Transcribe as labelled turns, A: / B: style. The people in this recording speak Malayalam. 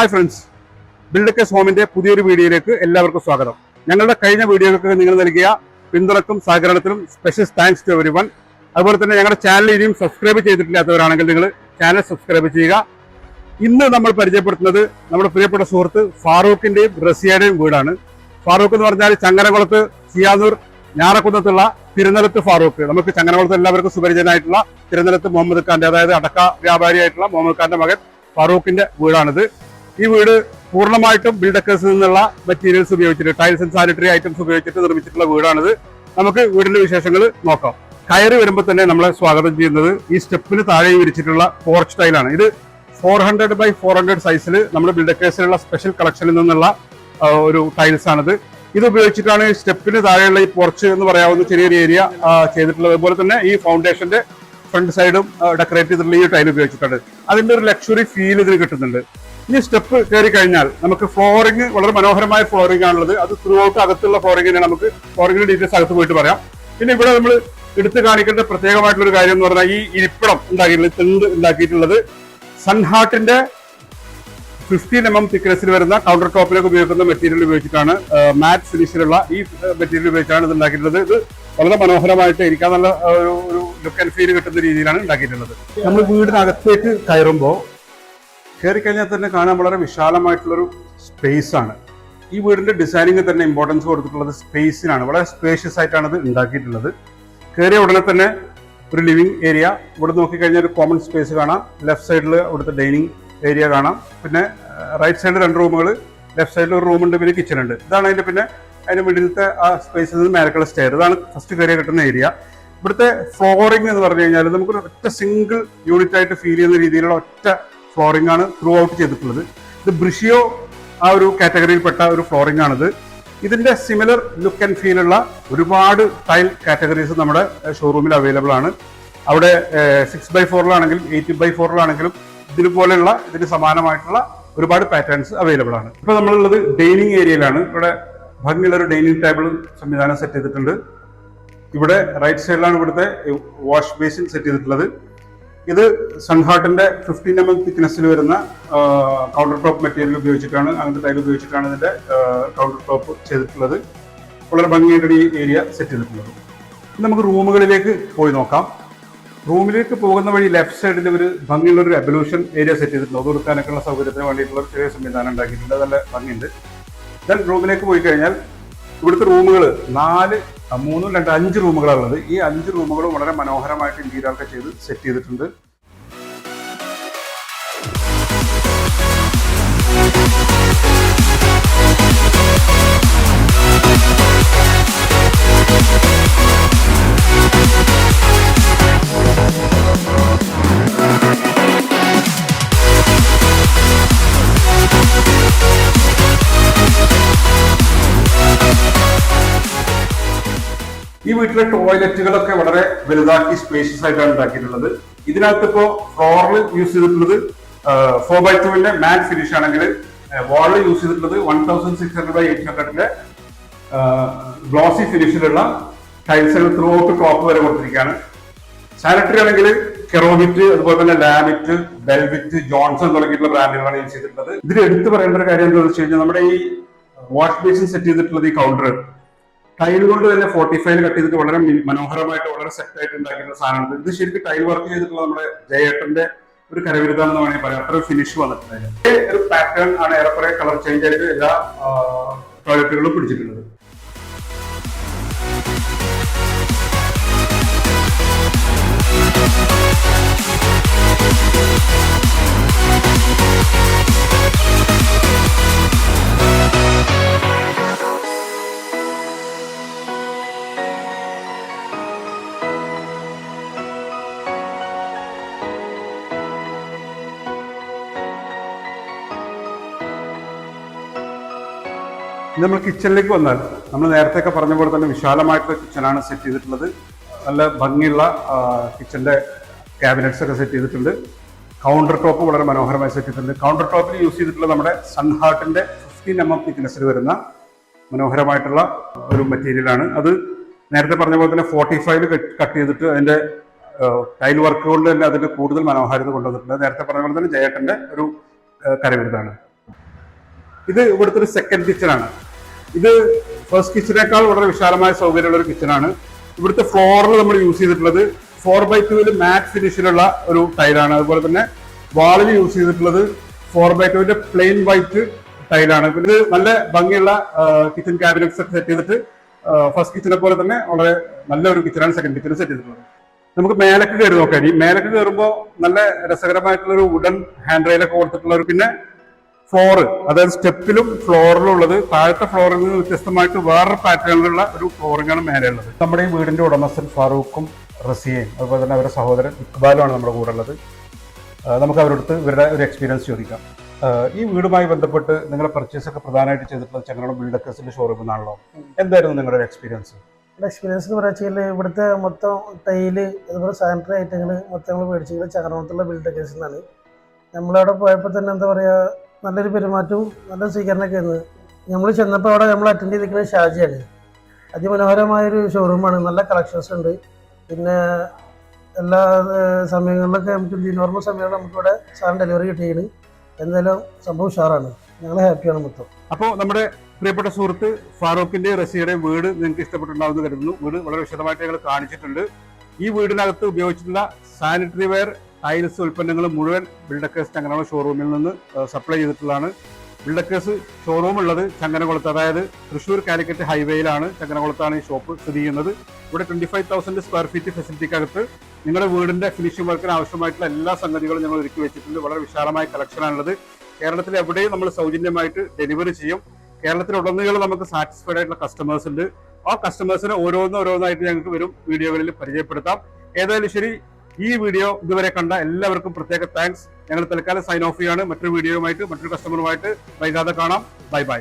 A: ഹായ് ഫ്രണ്ട്സ് ബിൽഡക്കേസ് ഹോമിന്റെ പുതിയൊരു വീഡിയോയിലേക്ക് എല്ലാവർക്കും സ്വാഗതം. ഞങ്ങളുടെ കഴിഞ്ഞ വീഡിയോകൾക്ക് നിങ്ങൾ നൽകിയ പിന്തുണക്കും സഹകരണത്തിനും special thanks to everyone അതുപോലെ തന്നെ ഞങ്ങളുടെ ചാനൽ ഇനിയും സബ്സ്ക്രൈബ് ചെയ്തിട്ടില്ലാത്തവരാണെങ്കിൽ നിങ്ങൾ ചാനൽ സബ്സ്ക്രൈബ് ചെയ്യുക. ഇന്ന് നമ്മൾ പരിചയപ്പെടുത്തുന്നത് നമ്മുടെ പ്രിയപ്പെട്ട സുഹൃത്ത് ഫാറൂഖിന്റെയും റസിയയുടെയും വീടാണ്. ഫാറൂഖ് എന്ന് പറഞ്ഞാൽ ചങ്ങരകുളത്ത് സിയാനൂർ ഞാറക്കുന്നത്തുള്ള തിരുനിലത്ത് ഫാറൂഖ്. നമുക്ക് ചങ്ങനകുളത്ത് എല്ലാവർക്കും സുപരിചിതനായിട്ടുള്ള തിരുനിലത്ത് മുഹമ്മദ് ഖാന്റെ അതായത് അടക്ക വ്യാപാരിയായിട്ടുള്ള മുഹമ്മദ് ഖാന്റെ മകൻ ഫാറൂഖിന്റെ വീടാണിത്. ഈ വീട് പൂർണമായിട്ടും ബിൽഡക്കേഴ്സിൽ നിന്നുള്ള മെറ്റീരിയൽസ് ഉപയോഗിച്ചിട്ട് ടൈൽസ് ആൻഡ് സാനിറ്ററി ഐറ്റംസ് ഉപയോഗിച്ചിട്ട് നിർമ്മിച്ചിട്ടുള്ള വീടാണിത്. നമുക്ക് വീടിന്റെ വിശേഷങ്ങൾ നോക്കാം. കയറി വരുമ്പോൾ തന്നെ നമ്മളെ സ്വാഗതം ചെയ്യുന്നത് ഈ സ്റ്റെപ്പിന് താഴെ വിരിച്ചിട്ടുള്ള പോർച്ച് ടൈലാണ് ഇത് four hundred by four hundred സൈസിൽ നമ്മുടെ ബിൽഡക്കേഴ്സിലുള്ള സ്പെഷ്യൽ കളക്ഷനിൽ നിന്നുള്ള ഒരു ടൈൽസ് ആണിത്. ഇത് ഉപയോഗിച്ചിട്ടാണ് സ്റ്റെപ്പിന് താഴെയുള്ള ഈ പോർച്ച് എന്ന് പറയാവുന്ന ചെറിയൊരു ഏരിയ ചെയ്തിട്ടുള്ളത്. അതുപോലെ തന്നെ ഈ ഫൗണ്ടേഷന്റെ ഫ്രണ്ട് സൈഡും ഡെക്കറേറ്റ് ചെയ്തിട്ടുള്ള ഈ ടൈൽ ഉപയോഗിച്ചിട്ടുണ്ട് അതിന്റെ ഒരു ലക്ഷറി ഫീൽ ഇതിൽ കിട്ടുന്നുണ്ട്. ഇനി സ്റ്റെപ്പ് കയറി കഴിഞ്ഞാൽ നമുക്ക് ഫ്ലോറിംഗ് വളരെ മനോഹരമായ ഫ്ലോറിംഗ് ആണുള്ളത്. അത് ത്രൂ ഔട്ട് അകത്തുള്ള ഫ്ലോറിംഗിനെ നമുക്ക് ഫ്ലോറിംഗിന്റെ ഡീറ്റെയിൽസ് അകത്ത് പോയിട്ട് പറയാം. പിന്നെ ഇവിടെ നമ്മൾ എടുത്തു കാണിക്കേണ്ട പ്രത്യേകമായിട്ടുള്ള ഒരു കാര്യം എന്ന് പറഞ്ഞാൽ ഈ ഇരിപ്പിടം ഉണ്ടാക്കിയിട്ടുള്ളത് തിണ്ട് ഉണ്ടാക്കിയിട്ടുള്ളത് സൺഹാർട്ടിന്റെ ഫിഫ്റ്റീൻ എം എം തിക്നെസ്സിൽ വരുന്ന കൗണ്ടർ ടോപ്പിലേക്ക് ഉപയോഗിക്കുന്ന മെറ്റീരിയൽ ഉപയോഗിച്ചിട്ടാണ് മാറ്റ് ഫിനിഷിലുള്ള ഈ മെറ്റീരിയൽ ഉപയോഗിച്ചാണ് ഇത് ഉണ്ടാക്കിയിട്ടുള്ളത്. ഇത് വളരെ മനോഹരമായിട്ട് ഇരിക്കാൻ നല്ല ഒരു ലുക്ക് ആൻഡ് ഫീൽ കിട്ടുന്ന രീതിയിലാണ് ഉണ്ടാക്കിയിട്ടുള്ളത്. നമ്മൾ വീടിനകത്തേക്ക് കയറുമ്പോൾ കയറി കഴിഞ്ഞാൽ തന്നെ കാണാൻ വളരെ വിശാലമായിട്ടുള്ളൊരു ആണ് ഈ വീടിന്റെ ഡിസൈനിങ് തന്നെ ഇമ്പോർട്ടൻസ് കൊടുത്തിട്ടുള്ളത് സ്പേസിനാണ്. വളരെ സ്പേഷ്യസ് ആയിട്ടാണ് ഇത് ഉണ്ടാക്കിയിട്ടുള്ളത്. കയറിയ ഉടനെ തന്നെ ഒരു ലിവിങ് ഏരിയ ഇവിടെ നോക്കിക്കഴിഞ്ഞാൽ ഒരു കോമൺ സ്പേസ് കാണാം. ലെഫ്റ്റ് സൈഡിൽ അവിടുത്തെ ഡൈനിങ് ഏരിയ കാണാം. പിന്നെ റൈറ്റ് സൈഡിൽ രണ്ട് റൂമുകൾ ലെഫ്റ്റ് സൈഡിൽ ഒരു റൂമുണ്ട് പിന്നെ കിച്ചൺ ഉണ്ട്. ഇതാണ് അതിന്റെ പിന്നെ അതിന്റെ മിഡിലത്തെ ആ സ്പേസിൽ നിന്ന് മേലക്കുള്ള സ്റ്റെയർ ഇതാണ് ഫസ്റ്റ് കയറിയ കിട്ടുന്ന ഏരിയ ഇവിടുത്തെ ഫ്ലോറിംഗ് എന്ന് പറഞ്ഞു കഴിഞ്ഞാൽ നമുക്കൊരു ഒറ്റ സിംഗിൾ യൂണിറ്റ് ആയിട്ട് ഫീൽ ചെയ്യുന്ന രീതിയിലുള്ള ഒറ്റ ഫ്ലോറിംഗ് ആണ് ത്രൂ ഔട്ട് ചെയ്തിട്ടുള്ളത്. ഇത് ബ്രിഷിയോ ആ ഒരു കാറ്റഗറിയിൽപ്പെട്ട ഒരു ഫ്ലോറിംഗ് ആണിത്. ഇതിന്റെ സിമിലർ ലുക്ക് ആൻഡ് ഫീൽ ഉള്ള ഒരുപാട് ടൈൽ കാറ്റഗറീസ് നമ്മുടെ ഷോറൂമിൽ അവൈലബിൾ ആണ്. അവിടെ സിക്സ് ബൈ ഫോറിലാണെങ്കിലും എയ്റ്റ് ബൈ ഫോറിലാണെങ്കിലും ഇതുപോലെയുള്ള ഇതിന് സമാനമായിട്ടുള്ള ഒരുപാട് പാറ്റേൺസ് അവൈലബിൾ ആണ്. ഇപ്പൊ നമ്മളുള്ളത് ഡൈനിങ് ഏരിയയിലാണ് ഇവിടെ ഭംഗിയുള്ള ഒരു ഡൈനിങ് ടേബിൾ സംവിധാനം സെറ്റ് ചെയ്തിട്ടുണ്ട്. ഇവിടെ റൈറ്റ് സൈഡിലാണ് ഇവിടുത്തെ വാഷ് ബേസിൻ സെറ്റ് ചെയ്തിട്ടുള്ളത്. ഇത് സൺഹാർട്ടിന്റെ ഫിഫ്റ്റീൻ എം എം തിക്നെസ്സിൽ വരുന്ന കൗണ്ടർ ടോപ്പ് മെറ്റീരിയൽ ഉപയോഗിച്ചിട്ടാണ് അങ്ങനത്തെ ടൈൽ ഉപയോഗിച്ചിട്ടാണ് ഇതിന്റെ കൗണ്ടർ ടോപ്പ് ചെയ്തിട്ടുള്ളത്. വളരെ ഭംഗിയായിട്ട് ഈ ഏരിയ സെറ്റ് ചെയ്തിട്ടുള്ളത് നമുക്ക് റൂമുകളിലേക്ക് പോയി നോക്കാം. റൂമിലേക്ക് പോകുന്ന വഴി ലെഫ്റ്റ് സൈഡിൽ ഒരു ഭംഗിയുള്ള ഒരു എവല്യൂഷൻ ഏരിയ സെറ്റ് ചെയ്തിട്ടുണ്ട്. അത് കൊടുക്കാനൊക്കെയുള്ള സൗകര്യത്തിന് വേണ്ടിയിട്ടുള്ള ചെറിയ സംവിധാനം ഉണ്ടാക്കിയിട്ടുണ്ട്. നല്ല ഭംഗിയുണ്ട്. ദെൻ റൂമിലേക്ക് പോയി കഴിഞ്ഞാൽ ഇവിടുത്തെ റൂമുകൾ നാല് മൂന്നും രണ്ട് അഞ്ച് റൂമുകളാണ് ഉള്ളത്. ഈ അഞ്ച് റൂമുകളും വളരെ മനോഹരമായിട്ട് ഇന്ത്യയിലൊക്കെ ചെയ്ത് സെറ്റ് ചെയ്തിട്ടുണ്ട്. ഈ വീട്ടിലെ ടോയ്ലറ്റുകളൊക്കെ വളരെ വലുതാക്കി സ്പേഷ്യസ് ആയിട്ടാണ് ഉണ്ടാക്കിയിട്ടുള്ളത്. ഇതിനകത്ത് ഇപ്പോ ഫ്ലോറിൽ യൂസ് ചെയ്തിട്ടുള്ളത് ഫോർ ബൈ ടുവിന്റെ മാറ്റ് ഫിനിഷ് ആണെങ്കിൽ വാളിൽ യൂസ് ചെയ്തിട്ടുള്ളത് one thousand six hundred by eight ഹൺഡ്രഡിന്റെ glossy ഫിനിഷിലുള്ള ടൈൽസുകൾ ത്രൂ ഔട്ട് ടോപ്പ് വരെ കൊടുത്തിരിക്കുകയാണ്. സാനിറ്ററി ആണെങ്കിൽ കെറോമിറ്റ് അതുപോലെ തന്നെ ലാമിറ്റ് ബെൽവിറ്റ് ജോൺസൺ തുടങ്ങിയിട്ടുള്ള ബ്രാൻഡുകളാണ് യൂസ് ചെയ്തിട്ടുള്ളത്. ഇതിൽ എടുത്തു പറയേണ്ട ഒരു കാര്യം എന്താണെന്ന് വെച്ച് കഴിഞ്ഞാൽ നമ്മുടെ ഈ വാഷ് ബേസിൻ സെറ്റ് ചെയ്തിട്ടുള്ളത് ഈ കൗണ്ടർ ടൈൽ കൊണ്ട് തന്നെ ഫോർട്ടി ഫൈവ് കട്ട് ചെയ്തിട്ട് വളരെ മനോഹരമായിട്ട് വളരെ സെറ്റ് ആയിട്ട് ഉണ്ടാക്കിയിട്ടുള്ള സാധനം ഇത് ശരിക്കും ടൈൽ വർക്ക് ചെയ്തിട്ടുള്ള നമ്മുടെ ജയേട്ടന്റെ ഒരു കരവിരുതം എന്ന് വേണമെങ്കിൽ പറയാം. അത്ര ഫിനിഷ് വന്നിട്ടുണ്ട് ഒരു പാറ്റേൺ ആണ് ഏറെക്കുറെ കളർ ചേഞ്ച് ആയിട്ട് എല്ലാ ടോയ്ലറ്റുകളും പിടിച്ചിട്ടുള്ളത്. നമ്മൾ കിച്ചണിലേക്ക് വന്നാൽ നമ്മൾ നേരത്തെ പറഞ്ഞ പോലെ തന്നെ വിശാലമായിട്ടുള്ള കിച്ചണാണ് സെറ്റ് ചെയ്തിട്ടുള്ളത്. നല്ല ഭംഗിയുള്ള കിച്ചന്റെ ക്യാബിനറ്റ്സ് ഒക്കെ സെറ്റ് ചെയ്തിട്ടുണ്ട്. കൗണ്ടർ ടോപ്പ് വളരെ മനോഹരമായി സെറ്റ് ചെയ്തിട്ടുണ്ട്. കൗണ്ടർ ടോപ്പിൽ യൂസ് ചെയ്തിട്ടുള്ള നമ്മുടെ സൺഹാർട്ടിന്റെ ഫിഫ്റ്റീൻ എം എം തിക്നെസ്സിൽ വരുന്ന മനോഹരമായിട്ടുള്ള ഒരു മെറ്റീരിയലാണ് അത് നേരത്തെ പറഞ്ഞ പോലെ തന്നെ ഫോർട്ടി ഫൈവ് കട്ട് ചെയ്തിട്ട് അതിന്റെ ടൈൽ വർക്ക് കൊണ്ട് തന്നെ അതിന് കൂടുതൽ മനോഹാരിത കൊണ്ടുവന്നിട്ടുണ്ട്. നേരത്തെ പറഞ്ഞ പോലെ തന്നെ ജയേട്ടന്റെ ഒരു കരവിരുതാണ്. ഇത് ഇവിടുത്തെ ഒരു സെക്കൻഡ് കിച്ചൺ ആണ് ഇത് ഫസ്റ്റ് കിച്ചണേക്കാൾ വളരെ വിശാലമായ സൗകര്യമുള്ള ഒരു കിച്ചണാണ് ഇവിടുത്തെ ഫ്ലോറിൽ നമ്മൾ യൂസ് ചെയ്തിട്ടുള്ളത് ഫോർ ബൈ ടുവിൽ മാറ്റ് ഫിനിഷിലുള്ള ഒരു ടൈലാണ് അതുപോലെ തന്നെ വാളിൽ യൂസ് ചെയ്തിട്ടുള്ളത് ഫോർ ബൈ ടുവിന്റെ പ്ലെയിൻ വൈറ്റ് ടൈലാണ് പിന്നെ നല്ല ഭംഗിയുള്ള കിച്ചൺ ക്യാബിനറ്റ്സ് സെറ്റ് ചെയ്തിട്ട് ഫസ്റ്റ് കിച്ചനെ പോലെ തന്നെ വളരെ നല്ലൊരു കിച്ചണാണ് സെക്കൻഡ് കിച്ചൺ സെറ്റ് ചെയ്തിട്ടുള്ളത്. നമുക്ക് മേലക്ക് കയറി നോക്കാം. ഈ മേലക്ക് കയറുമ്പോൾ നല്ല രസകരമായിട്ടുള്ള ഒരു വുഡൻ ഹാൻഡ് റെയിലൊക്കെ കൊടുത്തിട്ടുള്ള ഒരു പിന്നെ ഫ്ലോറ് അതായത് സ്റ്റെപ്പിലും ഫ്ലോറിലും ഉള്ളത്. താഴത്തെ ഫ്ലോറിൽ നിന്ന് വ്യത്യസ്തമായിട്ട് വേറൊരു പാറ്റേണിലുള്ള ഒരു ഫ്ലോറിംഗ് ആണ് മേലെയുള്ളത് നമ്മുടെ ഈ വീടിന്റെ ഉടമസ്ഥൻ ഫാറൂഖും റസിയയും അതുപോലെ തന്നെ അവരുടെ സഹോദരൻ ഇക്ബാലുമാണ് നമ്മുടെ കൂടെ ഉള്ളത്. നമുക്ക് നമുക്ക് അവരോട് ഇവരുടെ ഒരു എക്സ്പീരിയൻസ് ചോദിക്കാം. ഈ വീടുമായി ബന്ധപ്പെട്ട് നിങ്ങളുടെ പർച്ചേസ് ഒക്കെ പ്രധാനമായിട്ട് ചെയ്തിട്ടുള്ള ചങ്ങനാട് ബിൽഡക്കേഴ്സിന്റെ ഷോറൂമിൽ നിന്നാണല്ലോ എന്തായിരുന്നു നിങ്ങളുടെ ഒരു എക്സ്പീരിയൻസ്
B: എക്സ്പീരിയൻസ് എന്ന് പറയുക ഇവിടുത്തെ മൊത്തം ടൈൽ അതുപോലെ സാനിറ്ററി ഐറ്റങ്ങൾ മൊത്തം നമ്മൾ മേടിച്ചത് ചങ്ങനത്തുള്ള ബിൽഡ് കേസിൽ നിന്നാണ്. നമ്മളവിടെ പോയപ്പോൾ തന്നെ എന്താ പറയുക നല്ലൊരു പെരുമാറ്റവും നല്ല സ്വീകരണമൊക്കെ ആയിരുന്നു. നമ്മൾ ചെന്നപ്പോൾ അവിടെ നമ്മൾ അറ്റൻഡ് ചെയ്തിരിക്കുന്നത് ഷാജിയാണ്. അതിമനോഹരമായൊരു ഷോറൂമാണ് നല്ല കളക്ഷൻസ് ഉണ്ട്. പിന്നെ എല്ലാ സമയങ്ങളിലൊക്കെ നമുക്ക് നോർമൽ സമയങ്ങളിൽ നമുക്കിവിടെ സാധനം ഡെലിവറി കിട്ടിയാണ് എന്തായാലും സംഭവം ഉഷാറാണ്. ഞങ്ങൾ ഹാപ്പിയാണ് മൊത്തം.
A: അപ്പോൾ നമ്മുടെ പ്രിയപ്പെട്ട സുഹൃത്ത് ഫാറൂഖിന്റെ റസിയുടെ വീട് നിങ്ങൾക്ക് ഇഷ്ടപ്പെട്ടിട്ടുണ്ടാവുമെന്ന് കരുതുന്നു. വീട് വളരെ വിശദമായിട്ട് ഞങ്ങൾ കാണിച്ചിട്ടുണ്ട്. ഈ വീടിനകത്ത് ഉപയോഗിച്ചിട്ടുള്ള സാനിറ്ററി വെയർ ടൈൽസ് ഉൽപ്പന്നങ്ങൾ മുഴുവൻ ബിൽഡക്കേഴ്സ് ചങ്ങനകുളം ഷോറൂമിൽ നിന്ന് സപ്ലൈ ചെയ്തിട്ടുള്ളതാണ്. ബിൽഡക്കേഴ്സ് ഷോറൂം ഉള്ളത് ചങ്ങനകുളത്ത് അതായത് തൃശ്ശൂർ കാലിക്കറ്റ് ഹൈവേയിലാണ് ചങ്ങനകുളത്താണ് ഈ ഷോപ്പ് സ്ഥിതി ചെയ്യുന്നത്. ഇവിടെ twenty five thousand square feet ഫെസിലിറ്റിക്കകത്ത് നിങ്ങളുടെ വീടിന്റെ ഫിനിഷിംഗ് വർക്കിന് ആവശ്യമായിട്ടുള്ള എല്ലാ സംഗതികളും ഞങ്ങൾ ഒരുക്കി വെച്ചിട്ടുണ്ട്. വളരെ വിശാലമായ കളക്ഷനാണുള്ളത് കേരളത്തിൽ എവിടെയും നമ്മൾ സൗജന്യമായിട്ട് ഡെലിവറി ചെയ്യും. കേരളത്തിലുടനീളം നമുക്ക് സാറ്റിസ്ഫൈഡ് ആയിട്ടുള്ള കസ്റ്റമേഴ്സ് ഉണ്ട്. ആ കസ്റ്റമേഴ്സിനെ ഓരോന്ന് ഓരോന്നായിട്ട് ഞങ്ങൾക്ക് വരും. വീഡിയോകളിൽ പരിചയപ്പെടുത്താം. ഏതായാലും ശരി ഈ വീഡിയോ ഇതുവരെ കണ്ട എല്ലാവർക്കും പ്രത്യേക താങ്ക്സ് ഞങ്ങൾ തൽക്കാലം സൈൻ ഓഫ് ചെയ്യാണ്. മറ്റൊരു വീഡിയോയുമായിട്ട് മറ്റൊരു കസ്റ്റമറുമായിട്ട് വൈകാതെ കാണാം. Bye bye